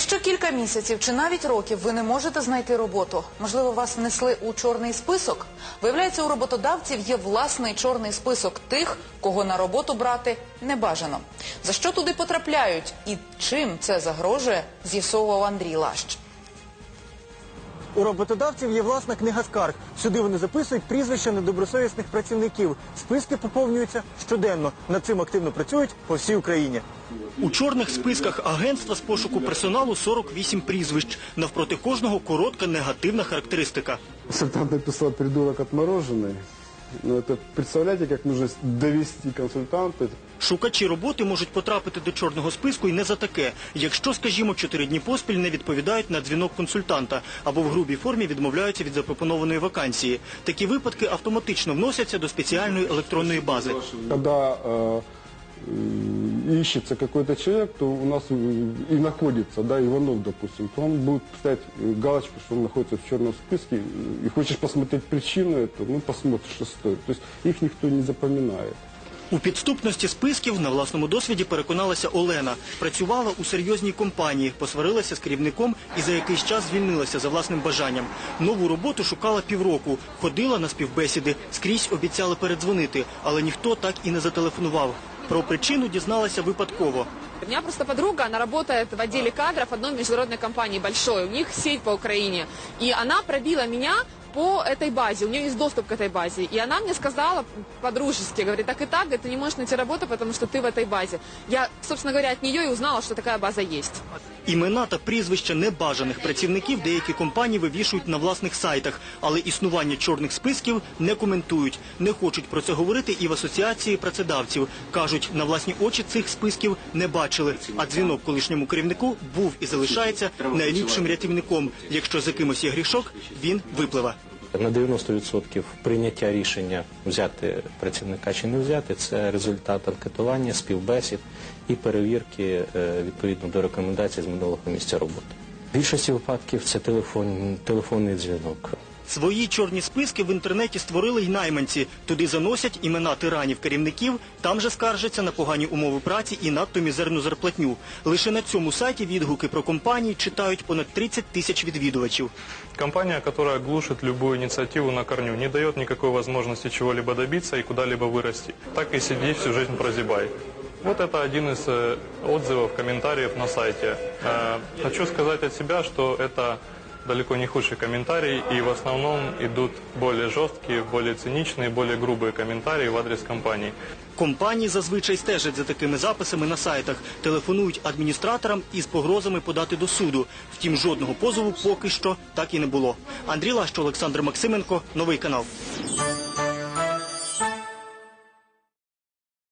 Якщо кілька місяців чи навіть років ви не можете знайти роботу, можливо, вас внесли у чорний список. Виявляється, у роботодавців є власний чорний список тих, кого на роботу брати не бажано. За що туди потрапляють і чим це загрожує, з'ясовував Андрій Лащ. У роботодавців є власна книга скарг. Сюди вони записують прізвища недобросовісних працівників. Списки поповнюються щоденно. Над цим активно працюють по всій Україні. У чорних списках агентства з пошуку персоналу 48 прізвищ. Навпроти кожного коротка негативна характеристика. Консультант написав «придурок отмороженный». Ну, это представляете, как нужно довести консультанта. Шукачі роботи можуть потрапити до чорного списку і не за таке, якщо, скажімо, чотири дні поспіль не відповідають на дзвінок консультанта або в грубій формі відмовляються від запропонованої вакансії. Такі випадки автоматично вносяться до спеціальної електронної бази. Когда э, э, ищется какой-то человек, то у нас э, и находится, да, Иванов, допустим, то он будет ставить э, галочку, что он находится в черном списке, э, и хочешь посмотреть причину этого, ну, посмотришь, что стоит. То есть их никто не запоминает. У підступності списків на власному досвіді переконалася Олена. Працювала у серйозній компанії, посварилася з керівником і за якийсь час звільнилася за власним бажанням. Нову роботу шукала півроку, ходила на співбесіди, скрізь обіцяли передзвонити, але ніхто так і не зателефонував. Про причину дізналася випадково. У меня просто подруга, она работает в отделе кадров одной международной компании большой. У них сеть по Украине. И она пробила меня по этой базе. У нее есть доступ к этой базе. И она мне сказала по-дружески, говорит, так и так, говорит, ты не можешь найти работу, потому что ты в этой базе. Я, собственно говоря, от нее и узнала, что такая база есть. Імена та прізвища небажаних працівників деякі компанії вивішують на власних сайтах, але існування чорних списків не коментують. Не хочуть про це говорити і в асоціації працедавців. Кажуть, на власні очі цих списків не бачили. А дзвінок колишньому керівнику був і залишається найліпшим рятівником. Якщо за кимось є грішок, він випливе. На 90% прийняття рішення взяти працівника чи не взяти це результат анкетування, співбесід і перевірки е, відповідно до рекомендацій з минулого місця роботи. В більшості випадків це телефон, телефонний дзвінок. Свої чорні списки в інтернеті створили й найманці. Туди заносять імена тиранів керівників, там же скаржаться на погані умови праці і надто мізерну зарплатню. Лише на цьому сайті відгуки про компанії читають понад 30 тисяч відвідувачів. Компания, которая глушит любую инициативу на корню, не дает никакой возможности чего-либо добиться и куда-либо вырасти. Так и сиди всю жизнь прозябай. Вот это один из э, отзывов, комментариев на сайте. Э, хочу сказать от себя, что это далеко не худший комментарий, и в основном идут более жесткие, более циничные, более грубые комментарии в адрес компании. Компанії зазвичай стежать за такими записами на сайтах, телефонують адміністраторам із погрозами подати до суду. Втім, жодного позову поки що так і не було. Андрій Лащ, Олександр Максименко, новий канал.